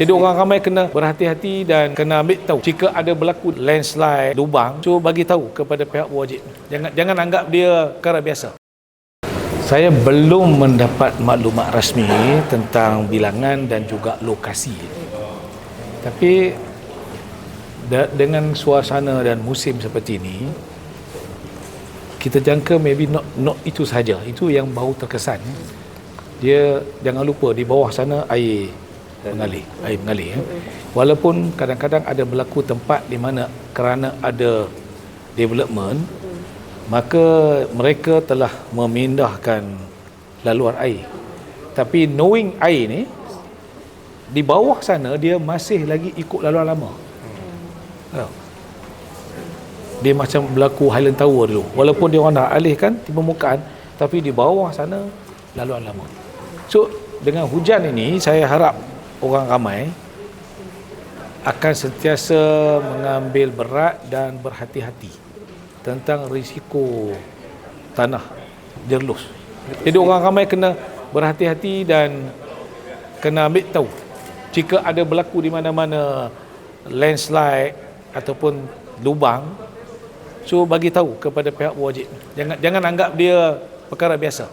Jadi orang ramai kena berhati-hati dan kena ambil tahu jika ada berlaku landslide lubang, so bagi tahu kepada pihak berwajib. Jangan jangan anggap dia perkara biasa. Saya belum mendapat maklumat rasmi tentang bilangan dan juga lokasi. Tapi dengan suasana dan musim seperti ini, kita jangka maybe not not itu saja. Itu yang baru terkesan. Dia jangan lupa di bawah sana air mengalir, air mengalir. ya. Walaupun kadang-kadang ada berlaku tempat di mana kerana ada development, maka mereka telah memindahkan laluan air. Tapi knowing air ni di bawah sana dia masih lagi ikut laluan lama. Tahu? Dia macam berlaku Highland Tower dulu. Walaupun dia orang dah alihkan di permukaan, tapi di bawah sana laluan lama. So, dengan hujan ini, saya harap orang ramai akan sentiasa mengambil berat dan berhati-hati tentang risiko tanah jerlus. Jadi orang ramai kena berhati-hati dan kena ambil tahu jika ada berlaku di mana-mana landslide ataupun lubang. So bagi tahu kepada pihak berwajib jangan jangan anggap dia perkara biasa